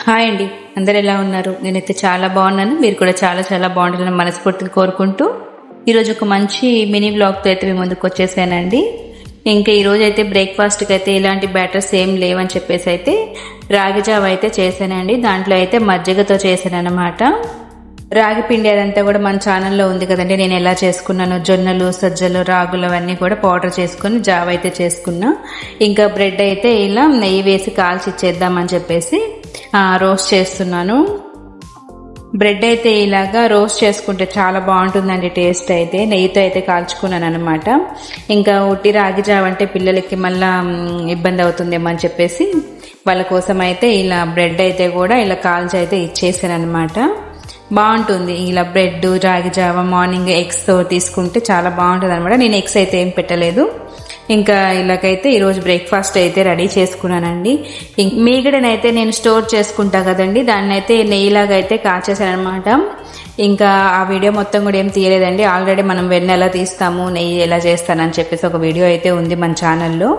Hi అండి. అందరు ఎలా ఉన్నారు? నేనైతే చాలా బాగున్నాను. మీరు కూడా చాలా చాలా బాగుండాలని మనస్ఫూర్తిగా కోరుకుంటూ ఈరోజు ఒక మంచి మినీ బ్లాగ్తో అయితే మీ ముందుకు వచ్చేసానండి. ఇంకా ఈరోజు అయితే బ్రేక్ఫాస్ట్కి అయితే ఇలాంటి బ్యాటర్స్ ఏం లేవని చెప్పేసి అయితే రాగి జావ అయితే చేశానండి. దాంట్లో అయితే మజ్జిగతో చేశాను అనమాట రాగి పిండి అదంతా కూడా మన ఛానల్లో ఉంది కదండి. నేను ఎలా చేసుకున్నాను జొన్నలు సజ్జలు రాగులు అవన్నీ కూడా పౌడర్ చేసుకుని జావ అయితే చేసుకున్నా. ఇంకా బ్రెడ్ అయితే ఇలా నెయ్యి వేసి కాల్చి ఇచ్చేద్దామని చెప్పేసి రోస్ట్ చేస్తున్నాను. బ్రెడ్ అయితే ఇలాగా రోస్ట్ చేసుకుంటే చాలా బాగుంటుందండి టేస్ట్ అయితే. నెయ్యితో అయితే కాల్చుకున్నాను అనమాట ఇంకా ఉట్టి రాగి జావ అంటే పిల్లలకి మళ్ళా ఇబ్బంది అవుతుందేమో అని చెప్పేసి వాళ్ళ కోసం అయితే ఇలా బ్రెడ్ అయితే కూడా ఇలా కాల్చి అయితే ఇచ్చేసాను అనమాట బాగుంటుంది ఇలా బ్రెడ్ రాగి జావ మార్నింగ్ ఎగ్స్తో తీసుకుంటే చాలా బాగుంటుంది అనమాట నేను ఎగ్స్ అయితే ఏం పెట్టలేదు. ఇంకా ఇలాగైతే ఈరోజు బ్రేక్ఫాస్ట్ అయితే రెడీ చేసుకున్నానండి. మీగడనైతే నేను స్టోర్ చేసుకుంటా కదండి. దాన్ని అయితే నెయ్యిలాగా అయితే కాచేసాను అనమాట ఇంకా ఆ వీడియో మొత్తం కూడా ఏం తీయలేదండి. ఆల్రెడీ మనం వెన్న ఎలా తీస్తాము నెయ్యి ఎలా చేస్తానని చెప్పేసి ఒక వీడియో అయితే ఉంది మన ఛానల్లో.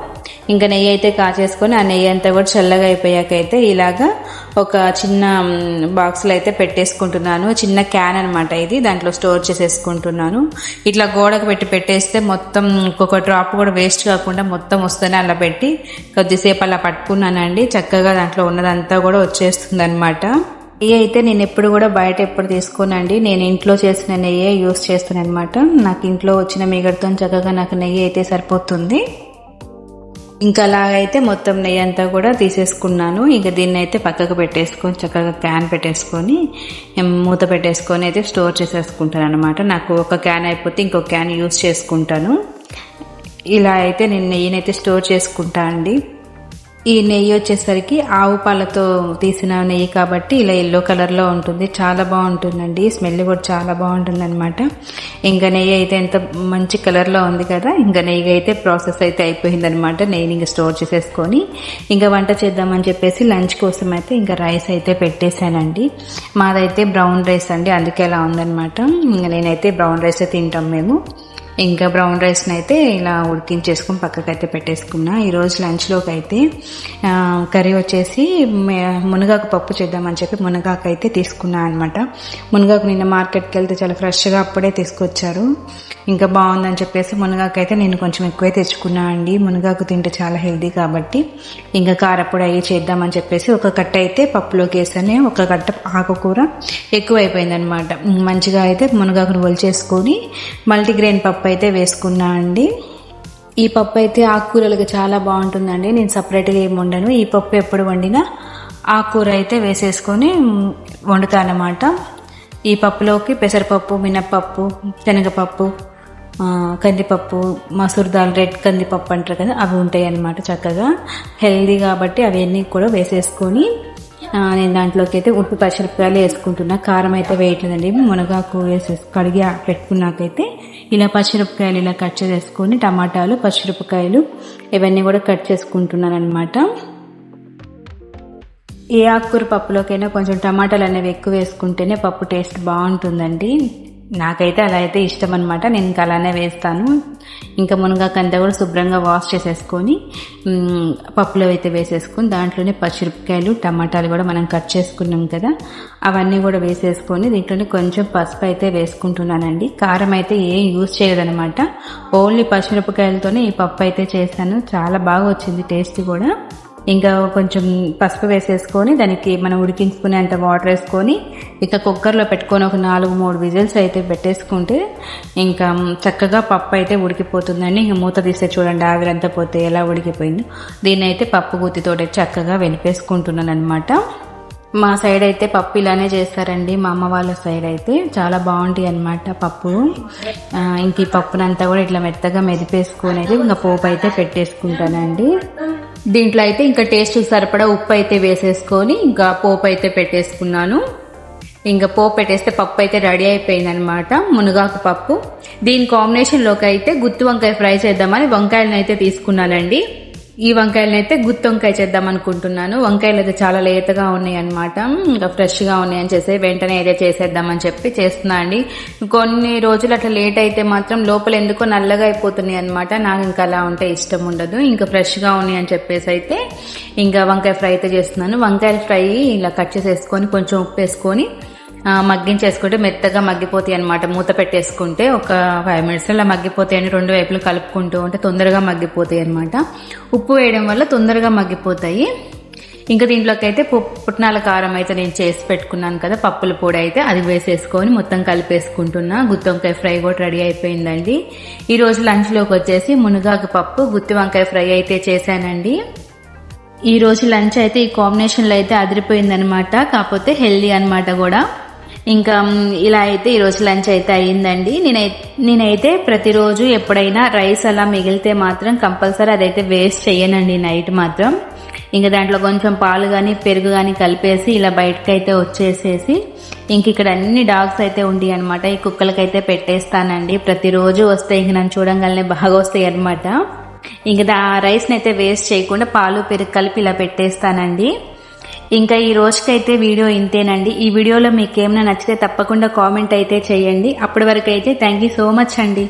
ఇంకా నెయ్యి అయితే కాచేసుకొని ఆ నెయ్యి అంతా కూడా చల్లగా అయిపోయాకైతే ఇలాగా ఒక చిన్న బాక్స్లో అయితే పెట్టేసుకుంటున్నాను. చిన్న క్యాన్ అనమాట ఇది. దాంట్లో స్టోర్ చేసేసుకుంటున్నాను. ఇట్లా గోడకు పెట్టి పెట్టేస్తే మొత్తం ఒక్కొక్క డ్రాప్ కూడా వేస్ట్ కాకుండా మొత్తం వస్తేనే అలా పెట్టి కొద్దిసేపు అలా పట్టుకున్నానండి. చక్కగా దాంట్లో ఉన్నదంతా కూడా వచ్చేస్తుంది అనమాట నెయ్యి అయితే నేను ఎప్పుడు కూడా బయట ఎప్పుడు తీసుకోనండి. నేను ఇంట్లో చేసిన నెయ్యే యూస్ చేస్తాను అనమాట నాకు ఇంట్లో వచ్చిన మిగడతో చక్కగా నాకు నెయ్యి అయితే సరిపోతుంది. ఇంకా అలాగైతే మొత్తం నెయ్యి అంతా కూడా తీసేసుకున్నాను. ఇంకా దీన్ని అయితే పక్కకు పెట్టేసుకొని చక్కగా క్యాన్ పెట్టేసుకొని మూత పెట్టేసుకొని అయితే స్టోర్ చేసేసుకుంటాను అనమాట నాకు ఒక క్యాన్ అయిపోతే ఇంకొక క్యాన్ యూస్ చేసుకుంటాను. ఇలా అయితే నేను నెయ్యినైతే స్టోర్ చేసుకుంటా అండి. ఈ నెయ్యి వచ్చేసరికి ఆవు పాలతో తీసిన నెయ్యి కాబట్టి ఇలా ఎల్లో కలర్లో ఉంటుంది. చాలా బాగుంటుందండి. స్మెల్ కూడా చాలా బాగుంటుంది అనమాట ఇంకా నెయ్యి అయితే ఎంత మంచి కలర్లో ఉంది కదా ఇంకా నెయ్యి అయితే ప్రాసెస్ అయితే అయిపోయింది అనమాట నెయ్యిని ఇంకా స్టోర్ చేసేసుకొని ఇంకా వంట చేద్దామని చెప్పేసి లంచ్ కోసం అయితే ఇంకా రైస్ అయితే పెట్టేశానండి. మాదైతే బ్రౌన్ రైస్ అండి అందుకే అలా ఉందన్నమాట. ఇంకా నేనైతే బ్రౌన్ రైస్ తింటాం మేము. ఇంకా బ్రౌన్ రైస్ని అయితే ఇలా ఉడికించేసుకుని పక్కకైతే పెట్టేసుకున్నా. ఈరోజు లంచ్లోకి అయితే కర్రీ వచ్చేసి మునగాకు పప్పు చేద్దామని చెప్పి మునగాకు అయితే తీసుకున్నా అనమాట మునగాకు నిన్న మార్కెట్కి వెళ్తే చాలా ఫ్రెష్గా అప్పుడే తీసుకొచ్చారు. ఇంకా బాగుందని చెప్పేసి మునగాకు అయితే నేను కొంచెం ఎక్కువే తెచ్చుకున్నా అండి. మునగాకు తింటే చాలా హెల్దీ కాబట్టి ఇంకా కారప్పుడు అయ్యి చేద్దామని చెప్పేసి ఒక కట్ట అయితే పప్పులోకి వేసానే. ఒక కట్ట ఆకుకూర ఎక్కువైపోయిందనమాట మంచిగా అయితే మునగాకును ఒలిచేసుకొని మల్టీగ్రెయిన్ పప్పు పప్పు అయితే వేసుకున్నా అండి. ఈ పప్పు అయితే ఆకుకూరలకు చాలా బాగుంటుందండి. నేను సపరేట్గా ఏమి వండను. ఈ పప్పు ఎప్పుడు వండినా ఆకుకూర అయితే వేసేసుకొని వండుతానమాట ఈ పప్పులోకి పెసరపప్పు మినప్పప్పు శనగపప్పు కందిపప్పు మసూర్ దాల్ రెడ్ కందిపప్పు అంటారు కదా అవి ఉంటాయి అన్నమాట చక్కగా. హెల్దీ కాబట్టి అవన్నీ కూడా వేసేసుకొని నేను దాంట్లోకి అయితే ఉప్పు పచ్చిమిరపకాయలు వేసుకుంటున్నా. కారం అయితే వేయట్లేదండి. మునగాకు వేసేసి కడిగి పెట్టుకున్నాకైతే ఇలా పచ్చిమిరపకాయలు ఇలా కట్ చేసేసుకొని టమాటాలు పచ్చిమిరపకాయలు ఇవన్నీ కూడా కట్ చేసుకుంటున్నాను అనమాట ఏ ఆకుకూర పప్పులోకైనా కొంచెం టమాటాలు అనేవి ఎక్కువ వేసుకుంటేనే పప్పు టేస్ట్ బాగుంటుందండి. నాకైతే అలా అయితే ఇష్టం అనమాట నేను ఇంకా అలానే వేస్తాను ఇంకా మునగాకంతా కూడా శుభ్రంగా వాష్ చేసేసుకొని పప్పులో అయితే వేసేసుకొని దాంట్లోనే పచ్చిమిరపకాయలు టమాటాలు కూడా మనం కట్ చేసుకున్నాం కదా అవన్నీ కూడా వేసేసుకొని దీంట్లోనే కొంచెం పసుపు అయితే వేసుకుంటున్నానండి. కారం అయితే ఏం యూజ్ చేయదనమాట ఓన్లీ పచ్చిమిరపకాయలతోనే ఈ పప్పు అయితే చేశాను చాలా బాగా వచ్చింది టేస్ట్ కూడా. ఇంకా కొంచెం పసుపు వేసేసుకొని దానికి మనం ఉడికించుకునేంత వాటర్ వేసుకొని ఇక కుక్కర్లో పెట్టుకొని ఒక నాలుగు మూడు విజిల్స్ అయితే పెట్టేసుకుంటే ఇంకా చక్కగా పప్పు అయితే ఉడికిపోతుందండి. ఇంకా మూత తీస్తే చూడండి ఆవిరంతా పోతే ఎలా ఉడికిపోయిందో. దీన్ని అయితే పప్పు గుత్తితో చక్కగా వెనిపేసుకుంటున్నాను అనమాట మా సైడ్ అయితే పప్పు ఇలానే చేస్తారండి. మా అమ్మ వాళ్ళ సైడ్ అయితే చాలా బాగుంటాయి అనమాట పప్పు. ఇంక ఈ పప్పునంతా కూడా ఇట్లా మెత్తగా మెదిపేసుకొని అయితే ఇంకా పోపు అయితే పెట్టేసుకుంటానండి. దీంట్లో అయితే ఇంకా టేస్ట్ సరిపడా ఉప్పు అయితే వేసేసుకొని ఇంకా పోపు అయితే పెట్టేసుకున్నాను. ఇంకా పోపు పెట్టేస్తే పప్పు అయితే రెడీ అయిపోయింది అనమాట మునగాకు పప్పు. దీని కాంబినేషన్లోకి అయితే గుత్తి వంకాయ ఫ్రై చేద్దామని వంకాయలను అయితే తీసుకున్నానండి. ఈ వంకాయలను అయితే గుత్తి వంకాయ చేద్దాం అనుకుంటున్నాను. వంకాయలు అయితే చాలా లేతగా ఉన్నాయి అనమాట ఇంకా ఫ్రెష్గా ఉన్నాయని చేసి వెంటనే అయితే చేసేద్దామని చెప్పి చేస్తున్నా అండి. కొన్ని రోజులు అట్లా లేట్ అయితే మాత్రం లోపల ఎందుకో నల్లగా అయిపోతున్నాయి అనమాట నాకు ఇంకా అలా ఉంటే ఇష్టం ఉండదు. ఇంకా ఫ్రెష్గా ఉన్నాయి అని చెప్పేసి అయితే ఇంకా వంకాయ ఫ్రై అయితే చేస్తున్నాను. వంకాయల ఫ్రై ఇలా కట్ చేసేసుకొని కొంచెం ఉప్పు వేసుకొని మగ్గించేసుకుంటే మెత్తగా మగ్గిపోతాయి అనమాట మూత పెట్టేసుకుంటే ఒక ఫైవ్ మినిట్స్ అలా మగ్గిపోతాయి అని రెండు వైపులు కలుపుకుంటూ ఉంటే తొందరగా మగ్గిపోతాయి అనమాట ఉప్పు వేయడం వల్ల తొందరగా మగ్గిపోతాయి. ఇంకా దీంట్లోకి అయితే పు- పుట్నాల కారం అయితే నేను చేసి పెట్టుకున్నాను కదా. పప్పుల పొడి అయితే అది వేసేసుకొని మొత్తం కలిపేసుకుంటున్నా. గుత్తి వంకాయ ఫ్రై కూడా రెడీ అయిపోయిందండి. ఈరోజు లంచ్లోకి వచ్చేసి మునగాకు పప్పు గుత్తి వంకాయ ఫ్రై అయితే చేశానండి. ఈరోజు లంచ్ అయితే ఈ కాంబినేషన్లో అయితే అదిరిపోయిందనమాట కాకపోతే హెల్దీ అన్నమాట కూడా. ఇంకా ఇలా అయితే ఈరోజు లంచ్ అయితే అయ్యిందండి. నేనై నేనైతే ప్రతిరోజు ఎప్పుడైనా రైస్ అలా మిగిలితే మాత్రం కంపల్సరీ అదైతే వేస్ట్ చేయనండి నైట్ మాత్రం. ఇంకా దాంట్లో కొంచెం పాలు కానీ పెరుగు కానీ కలిపేసి ఇలా బయటకు అయితే వచ్చేసేసి ఇంక ఇక్కడ అన్ని డాగ్స్ అయితే ఉండి అనమాట ఈ కుక్కలకైతే పెట్టేస్తానండి. ప్రతిరోజు వస్తే ఇంక నన్ను చూడంగానే బాగా వస్తాయి అనమాట ఇంకా రైస్ని అయితే వేస్ట్ చేయకుండా పాలు పెరుగు కలిపి ఇలా పెట్టేస్తానండి. ఇంకా ఈ రోజుకైతే వీడియో ఇంతేనండి. ఈ వీడియోలో మీకు ఏమైనా నచ్చితే తప్పకుండా కామెంట్ అయితే చేయండి. అప్పటి వరకు అయితే థ్యాంక్ యూ సో మచ్ అండి.